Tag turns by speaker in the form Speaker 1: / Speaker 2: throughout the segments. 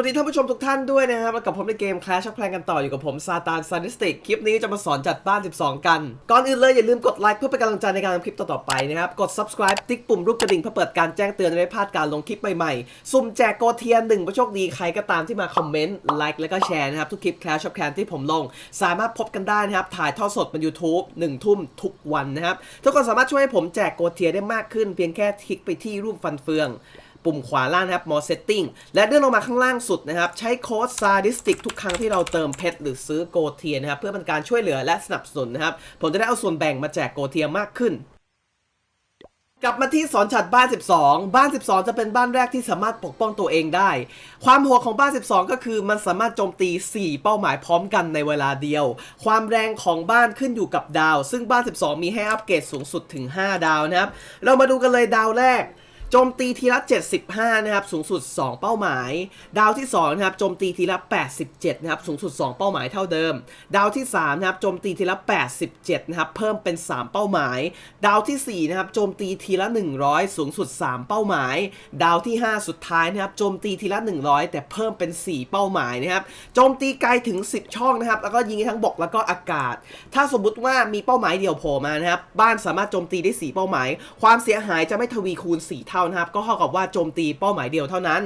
Speaker 1: วัสดีท่านผู้ชมทุกท่านด้วยนะครับแล้วกับผมในเกม Clash of Clans กันต่ออยู่กับผมซาตานซาดิสติกคลิปนี้จะมาสอนจัดบ้าน 12 กัน ก่อนอื่นเลยอย่าลืมกดไลค์เพื่อเป็นกำลังใจในการทำคลิปต่อๆไปนะครับ กด subscribe ติ๊กปุ่มรูปกระดิ่งเพื่อเปิดการแจ้งเตือนจะไม่พลาดการลงคลิปใหม่ๆ สุ่มแจกโกเทียนหนึ่งผู้โชคดีใครก็ตามที่มาคอมเมนต์ไลค์แล้วก็แชร์นะครับทุกคลิป Clash of Clans ที่ผมลง สามารถพบกันได้นะครับถ่ายทอดสดบน YouTube 1ทุ่มทุกวันนะครับทุกคนสามารถช่วยให้ผมแจกโกเทียได้มากขึ้น เพียงแค่คลิกไปที่รูปฟันเฟือง ปุ่มขวาล่างนะครับ more setting และเลื่อนลงมาข้างล่างสุดนะครับ ใช้โค้ด sadistic ทุกครั้งที่เราเติมเพชรหรือซื้อโกเทียนะครับ เพื่อเป็นการช่วยเหลือและสนับสนุนนะครับ ผมจะได้เอาส่วนแบ่งมาแจกโกเทียมากขึ้นกลับมาที่สอนฉัดบ้าน 12 บ้าน 12 จะเป็นบ้านแรกที่สามารถปกป้องตัวเองได้ ความโหดของบ้าน 12 ก็คือมันสามารถโจมตี 4 เป้าหมายพร้อมกันในเวลาเดียว ความแรงของบ้านขึ้นอยู่กับดาว ซึ่งบ้าน 12 มีให้อัปเกรดสูงสุดถึง 5 ดาวนะครับ เรามาดูกันเลยดาวแรก โจมตีทีละ 75 นะครับ สูงสุด 2 เป้าหมาย ดาวที่2นะครับ โจมตีทีละ 87 นะครับ สูงสุด 2 เป้าหมายเท่าเดิม ดาวที่3นะครับ โจมตีทีละ 87 นะครับ เพิ่มเป็น 3 เป้าหมาย ดาวทีสี่ 4 นะครับ โจมตีทีละ 100 สูงสุด 3 เป้าหมาย ดาวที่ 5 สุดท้ายนะครับ โจมตีทีละ 100 แต่เพิ่มเป็น 4 เป้าหมายนะครับ โจมตีไกลถึง 10 ช่องนะครับ แล้วก็ยิงทั้งบกแล้วก็อากาศ ถ้าสมมุติว่ามีเป้าหมายเดียวโผล่มานะครับ บ้านสามารถโจมตีได้ 4 เป้าหมาย ความเสียหายจะไม่ทวีคูณ 4 เท่านะครับก็เท่ากับว่าโจมตีเป้าหมายเดียวเท่านั้น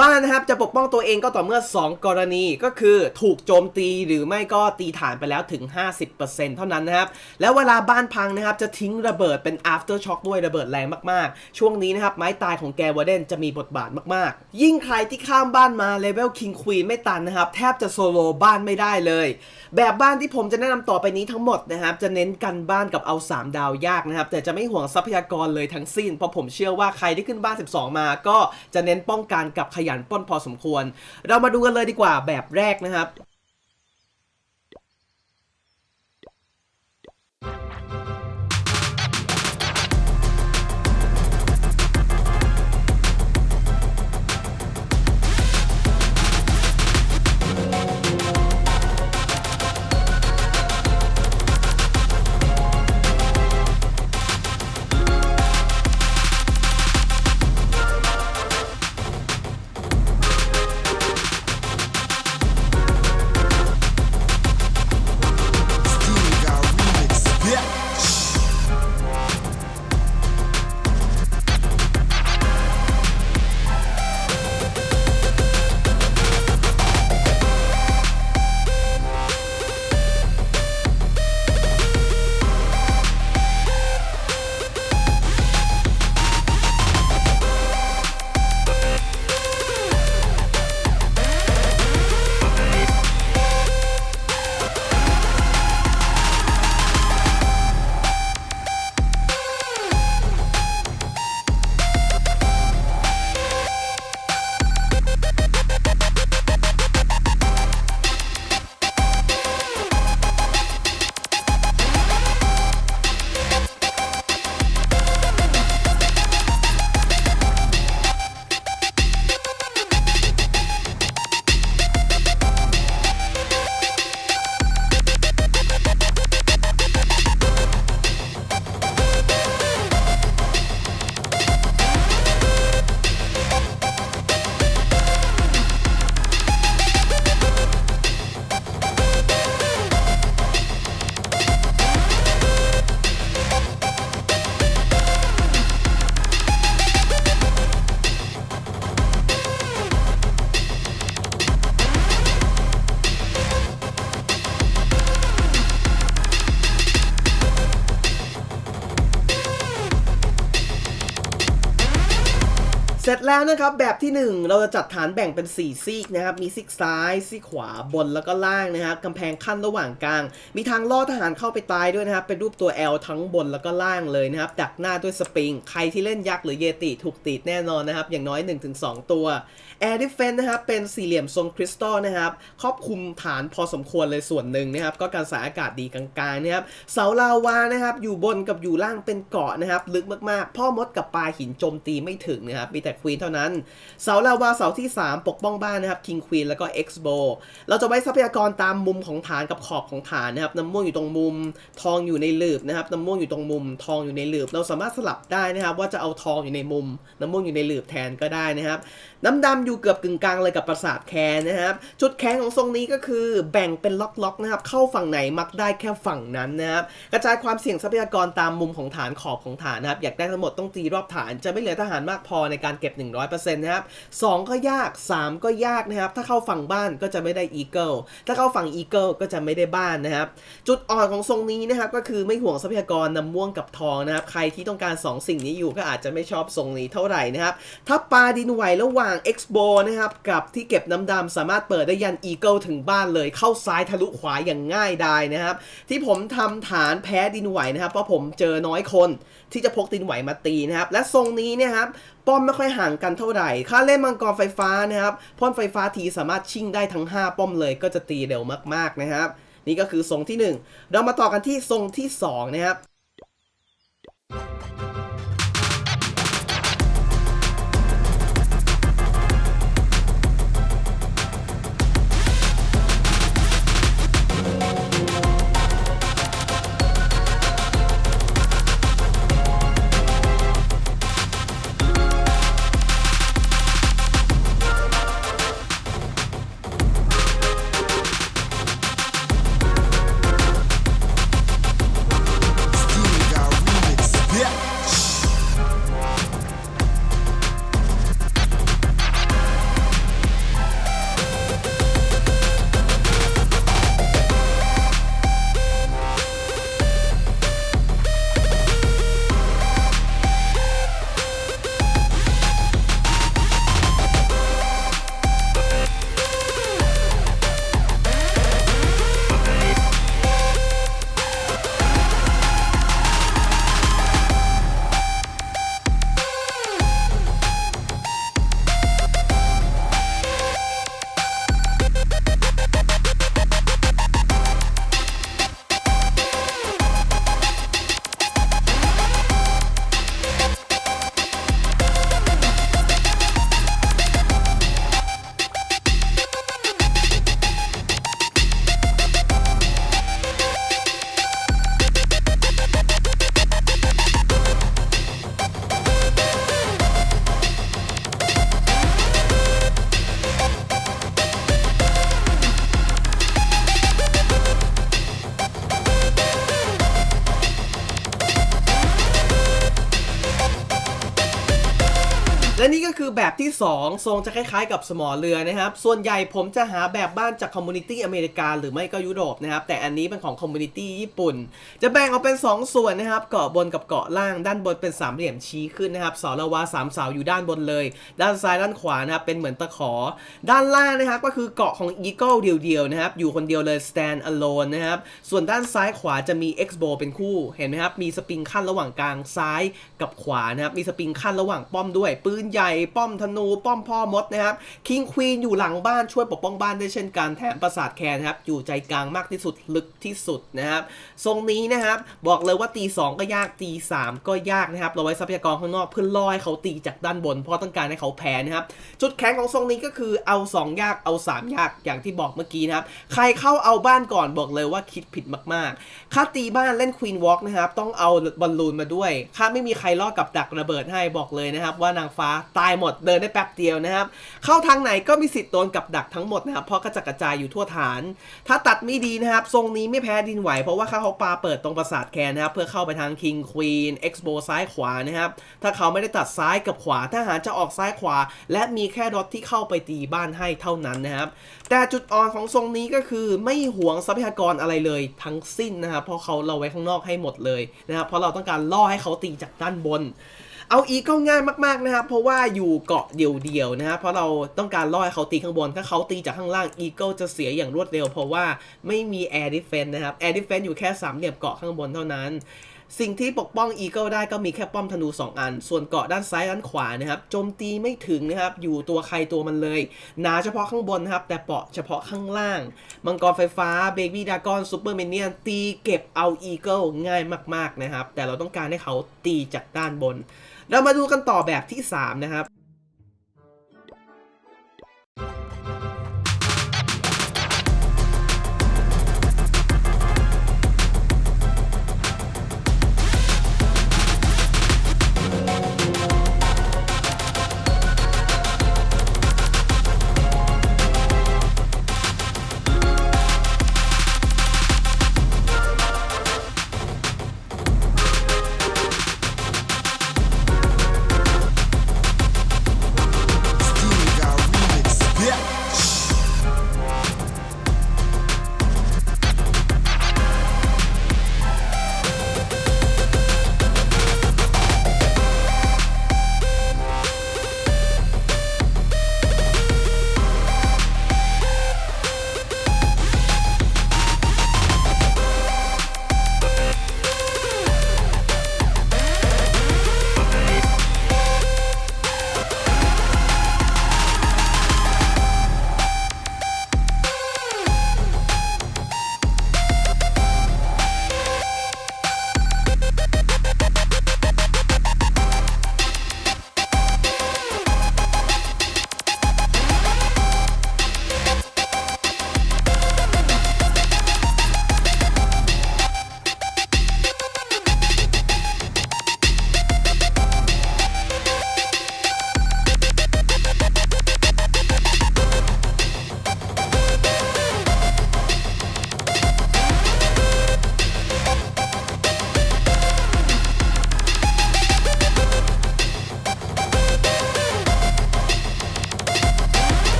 Speaker 1: บ้านนะครับจะปกป้องตัวเองก็ต่อเมื่อ 2 กรณีก็คือถูกโจมตีหรือไม่ก็ตีฐานไปแล้วถึง 50%เท่านั้นนะครับแล้วเวลาบ้านพังนะครับจะทิ้งระเบิดเป็น after shock ด้วยระเบิดแรงมากๆ ช่วงนี้นะครับไม้ตายของแกวอเดนจะมีบทบาทมากๆ ยิ่งใครที่ข้ามบ้านมาเลเวล King Queen ไม่ตันนะครับแทบจะโซโลบ้านไม่ได้เลย แบบบ้านที่ผมจะแนะนำต่อไปนี้ทั้งหมดนะครับจะเน้นกันบ้านกับเอา 3 ดาวยากนะครับแต่จะไม่ห่วงทรัพยากรเลยทั้งสิ้นเพราะผมเชื่อว่าใครที่ขึ้นบ้าน 12 มาก็จะเน้นป้องกันกับขยันปล้นพอสมควร เรามาดูกันเลยดีกว่าแบบแรกนะครับ
Speaker 2: แล้วนะครับแบบที่ 1 เราจะจัดฐานแบ่งเป็น 4 ซีกนะครับ มีซีกซ้ายซีกขวาบนแล้วก็ล่างนะครับกำแพงขั้นระหว่างกลาง มีทางล่อทหารเข้าไปตายด้วยนะครับ เป็นรูปตัว L ทั้งบนแล้วก็ล่างเลยนะครับ ดักหน้าด้วยสปริง ใครที่เล่นยักษ์หรือเยติถูกตีดแน่นอนนะครับ อย่างน้อย 1-2 ตัว Air Defense นะครับ เป็นสี่เหลี่ยมทรงคริสตัลนะครับ ครอบคลุมฐานพอสมควรเลยส่วนหนึ่งนะครับ ก็การสายอากาศดีกลางๆนะครับ เสาลาวานะครับ อยู่บนกับอยู่ล่างเป็นเกาะนะครับ ลึกมากๆ พ่อมดกับปลาหินโจมตีไม่ถึงนะครับ มีแต่
Speaker 1: ควีนเท่านั้น เสาลาวาเสาที่ 3 ปกป้องบ้านนะครับคิงควีนแล้วก็เอ็กซ์โบเราจะไว้ทรัพยากรตามมุมของฐานกับขอบของฐานนะครับน้ำม่วงอยู่ตรงมุม ทองอยู่ในหลืบนะครับน้ำม่วงอยู่ตรงมุม ทองอยู่ในหลืบ เราสามารถสลับได้นะครับว่าจะเอาทองอยู่ในมุม น้ำม่วงอยู่ในหลืบแทนก็ได้นะครับ น้ำดำอยู่เกือบกึ่งกลางเลยกับปราสาทแคนนะครับจุดแข็งของทรงนี้ก็คือแบ่งเป็นล็อกๆนะครับเข้าฝั่งไหนมักได้แค่ฝั่งนั้นนะครับกระจายความเสี่ยงทรัพยากรตามมุมของฐานขอบของฐานนะครับอยากได้ทั้งหมดต้องตีรอบฐานจะไม่เหลือทหารมากพอในการเก็บ100%นะครับสองก็ยาก 3 ก็ยากนะครับ ถ้าเข้าฝั่งบ้านก็จะไม่ได้อีเกิลถ้าเข้าฝั่งอีเกิลก็จะไม่ได้บ้านนะครับ จุดอ่อนของทรงนี้นะครับ ก็คือไม่ห่วงทรัพยากรน้ำม่วงกับทองนะครับ ใครที่ต้องการ 2 สิ่งนี้อยู่ก็อาจจะไม่ชอบทรงนี้เท่าไหร่นะครับ ถ้าปลาดินไหวระหว่าง X-Bow นะครับ กับที่เก็บน้ำดำสามารถเปิดได้ยัน Eagle ถึงบ้านเลย เข้าซ้ายทะลุขวาอย่างง่ายดายนะครับ ที่ผมทำฐานแพ้ดินไหวนะครับ เพราะผมเจอน้อยคน ที่จะพกตินไหวมาตีนะครับ และทรงนี้เนี่ยครับป้อมไม่ค่อยห่างกันเท่าไหร่ ค่าเล่นมังกรไฟฟ้านะครับพ่นไฟฟ้าทีสามารถชิ่งได้ทั้ง 5 ป้อมเลย ก็จะตีเร็วมากๆนะครับ นี่ก็คือทรงที่ 1 เรามาต่อกันที่ทรงที่2นะครับ และนี่ก็คือแบบที่ 2 ทรงจะคล้ายๆกับสมอเรือนะครับ ส่วนใหญ่ผมจะหาแบบบ้านจากคอมมูนิตี้อเมริกาหรือไม่ก็ยุโรปนะครับ แต่อันนี้เป็นของคอมมูนิตี้ญี่ปุ่น จะแบ่งออกเป็น 2 ส่วนนะครับ เกาะบนกับเกาะล่าง ด้านบนเป็นสามเหลี่ยมชี้ขึ้นนะครับเสาละวาสามเสาอยู่ด้านบนเลย ด้านซ้ายด้านขวานะครับ เป็นเหมือนตะขอ ด้านล่างนะครับ ก็คือเกาะของ Eagle เดียวๆนะครับ อยู่คนเดียวเลย stand alone นะครับ ส่วนด้านซ้ายขวาจะมี X-Bow เป็นคู่ เห็นไหมครับ มีสปริงขั้นระหว่างกลางซ้ายกับขวานะครับ มีสปริงขั้นระหว่างป้อมด้วยปืนใหญ่ป้อมธนูป้อมพ่อมดนะครับคิงควีนอยู่หลังบ้านช่วยปกป้องบ้านได้เช่นกันแถมปราสาทแคนนะครับอยู่ใจกลางมากที่สุดลึกที่สุดนะครับทรงนี้นะครับบอกเลยว่าตี2ก็ยากตี3ก็ยากนะครับเราไว้ทรัพยากรข้างนอกเพื่อล่อให้เขาตีจากด้านบน เพราะต้องการให้เขาแพ้นะครับจุดแข็งของทรงนี้ก็คือเอา 2 ยากเอา 3 ยากอย่างที่บอกเมื่อกี้นะครับใครเข้าเอาบ้านก่อนบอกเลยว่าคิดผิดมากๆ ค่าตีบ้านเล่นควีนวอล์กนะครับต้องเอาบอลลูนมาด้วย ค่าไม่มีใครล่อกับดักระเบิดให้บอกเลยนะครับว่านางฟ้าตายหมดเดินได้แป๊บเดียวนะครับ เข้าทางไหนก็มีสิทธิ์โดนกับดักทั้งหมดนะครับเพราะกระจัดกระจายอยู่ทั่วฐาน ถ้าตัดไม่ดีนะครับ ทรงนี้ไม่แพ้ดินไหว เพราะว่าข้าเขาปาเปิดตรงปราสาทแคนนะครับ เพื่อเข้าไปทางคิงควีนเอ็กซ์โบซ้ายขวานะครับ ถ้าเขาไม่ได้ตัดซ้ายกับขวาทหารจะออกซ้ายขวา และมีแค่รถที่เข้าไปตีบ้านให้เท่านั้นนะครับ แต่จุดอ่อนของทรงนี้ก็คือไม่หวงทรัพยากรอะไรเลยทั้งสิ้นนะครับเพราะเขาเราไว้ข้างนอกให้หมดเลยนะครับเพราะเราต้องการล่อให้เขาตีจากด้านบน เอาอีก็ง่ายมากๆนะครับ เพราะว่าอยู่เกาะเดียวๆนะครับเพราะเราต้องการล่อให้เขาตีข้างบน ถ้าเขาตีจากข้างล่างอีเกิลจะเสียอย่างรวดเร็ว เพราะว่าไม่มีแอร์ดิเฟนนะครับแอร์ดิเฟนอยู่แค่สามเหลี่ยมเกาะข้างบนเท่านั้น สิ่งที่ปกป้องอีเกิลได้ก็มีแค่ป้อมธนู 2 อัน ส่วนเกาะด้านซ้ายด้านขวานะครับโจมตีไม่ถึงนะครับ อยู่ตัวใครตัวมันเลย หนาเฉพาะข้างบนนะครับ แต่เปาะเฉพาะข้างล่าง มังกรไฟฟ้าเบบี้ดากอนซูเปอร์เมเนียนตีเก็บเอาอีเกิลง่ายมาก ๆ นะครับ แต่เราต้องการให้เขาตีจากด้านบน เรามาดูกันต่อแบบที่ 3 นะครับแบบ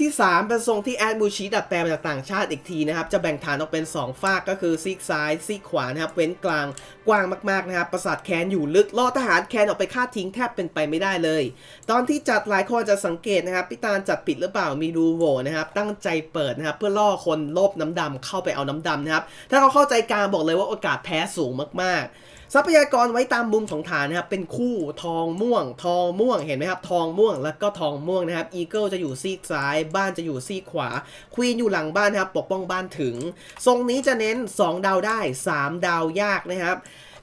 Speaker 1: ที่ 3 เป็นทรงที่แอดมูชิดัดแปลงมาจากต่างชาติอีกทีนะครับ จะแบ่งฐานออกเป็น 2 ฝากก็คือซีกซ้ายซีกขวานะครับ เว้นกลางกว้างมากๆนะครับ ประสาทแคนอยู่ลึกล่อทหารแคนออกไปฆ่าทิ้งแทบเป็นไปไม่ได้เลย ตอนที่จัดหลายคนจะสังเกตนะครับพี่ตาลจัดผิดหรือเปล่ามีรูโหวนะครับ ตั้งใจเปิดนะครับ เพื่อล่อคนโลภน้ำดำเข้าไปเอาน้ำดำนะครับ ถ้าเขาเข้าใจการบอกเลยว่าโอกาสแพ้สูงมากๆ ทรัพยากรไว้ตามมุมของฐานนะครับ เป็นคู่ทองม่วง ทองม่วงเห็นไหมครับ ทองม่วงแล้วก็ทองม่วงนะครับอีเกิลจะอยู่ซีกซ้าย บ้านจะอยู่ซีกขวา ควีนอยู่หลังบ้านนะครับ ปกป้องบ้านถึง ทรงนี้จะเน้น 2 ดาวได้ 3 ดาวยากนะครับ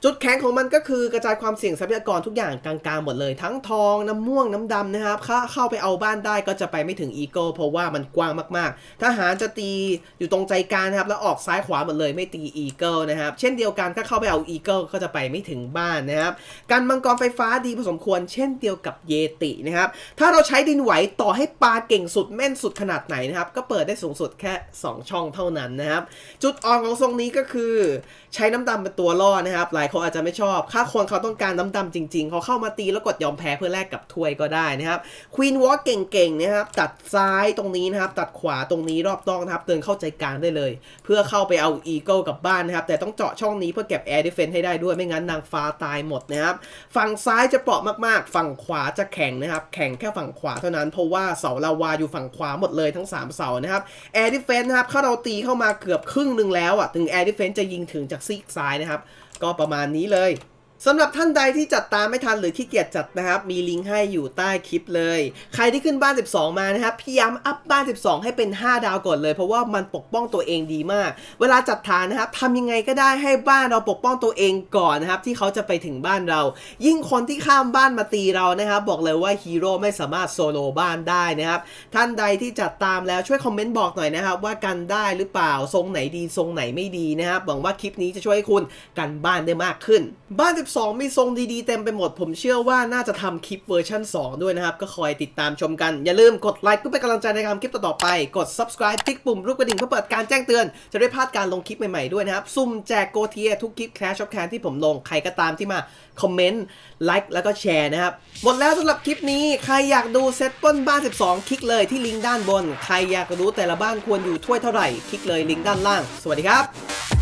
Speaker 1: จุดแข็งของมันก็คือกระจายความเสี่ยงทรัพยากรทุกอย่างกลางๆหมดเลย ทั้งทองน้ำม่วงน้ำดำนะครับถ้าเข้าไปเอาบ้านได้ก็จะไปไม่ถึงอีเกิลเพราะว่ามันกว้างมากๆ ทหารจะตีอยู่ตรงใจกลางครับ แล้วออกซ้ายขวาหมดเลยไม่ตีอีเกิลนะครับ เช่นเดียวกันถ้าเข้าไปเอาอีเกิลก็จะไปไม่ถึงบ้านนะครับ การมังกรไฟฟ้าดีพอสมควร เช่นเดียวกับเยตินะครับ ถ้าเราใช้ดินไหวต่อให้ปลาเก่งสุดแม่นสุดขนาดไหนนะครับ ก็เปิดได้สูงสุดแค่ 2 ช่องเท่านั้นนะครับ จุดอ่อนของทรงนี้ก็คือ ใช้น้ำดำเป็นตัวล่อนะครับหลายคนอาจจะไม่ชอบถ้าคนเขาต้องการน้ำดำจริง ๆ เขาเข้ามาตีแล้วกดยอมแพ้เพื่อแลกกับถ้วยก็ได้นะครับควีนวอล์กเก่งๆนะครับตัดซ้ายตรงนี้นะครับ ตัดขวาตรงนี้รอบต้องนะครับ เดินเข้าใจกลางได้เลย เพื่อเข้าไปเอาอีเกิลกับบ้านนะครับ แต่ต้องเจาะช่องนี้เพื่อเก็บแอร์ดิเฟนให้ได้ด้วยไม่งั้นนางฟ้าตายหมดนะครับ ฝั่งซ้ายจะเปราะมากๆ ฝั่งขวาจะแข็งนะครับ แข็งแค่ฝั่งขวาเท่านั้นเพราะว่าเสาลาวาอยู่ฝั่งขวาหมดเลยทั้งสามเสานะครับแอร์ดิเฟนนะครับถ้าเราตีเข้ามาเกือบครึ่งหนึ่งแล้วอะถึงแอร์ดิเฟนจะยิงถึงจากซีกซ้ายนะครับ ก็ประมาณนี้เลย สำหรับท่านใดที่จัดตามไม่ทันหรือขี้เกียจจัดนะครับ มีลิงก์ให้อยู่ใต้คลิปเลย ใครที่ขึ้นบ้าน 12 มานะครับพยายามอัพบ้าน 12 ให้เป็น 5 ดาวก่อนเลย เพราะว่ามันปกป้องตัวเองดีมาก เวลาจัดฐานนะครับทำยังไงก็ได้ให้บ้านเราปกป้องตัวเองก่อนนะครับที่เขาจะไปถึงบ้านเรา ยิ่งคนที่ข้ามบ้านมาตีเรานะครับ บอกเลยว่าฮีโร่ไม่สามารถโซโลบ้านได้นะครับท่านใดที่จัดตามแล้วช่วยคอมเมนต์บอกหน่อยนะครับว่ากันได้หรือเปล่าทรงไหนดีทรงไหนไม่ดีนะครับหวังว่าคลิปนี้จะช่วยให้คุณกันบ้านได้มากขึ้นบ้าน12 มีทรงดีๆ เต็มไปหมด ผมเชื่อว่าน่าจะทำคลิปเวอร์ชัน2 ด้วยนะครับ ก็คอยติดตามชมกัน อย่าลืมกดไลค์เพื่อเป็นกำลังใจในการทำคลิปต่อๆไป กด subscribe คลิกปุ่มรูปกระดิ่งเพื่อเปิดการแจ้งเตือน จะได้พลาดการลงคลิปใหม่ๆด้วยนะครับ ซุ่มแจกโกเทียทุกคลิป Clash of Clans ที่ผมลง ใครก็ตามที่มาคอมเมนต์ ไลค์ แล้วก็แชร์นะครับ หมดแล้วสำหรับคลิปนี้ ใครอยากดูเซตป้นบ้าน 12 คลิกเลยที่ลิงก์ด้านบน ใครอยากรู้แต่ละบ้านควรอยู่ถ้วยเท่าไหร่ คลิกเลยลิงก์ด้านล่าง สวัสดีครับ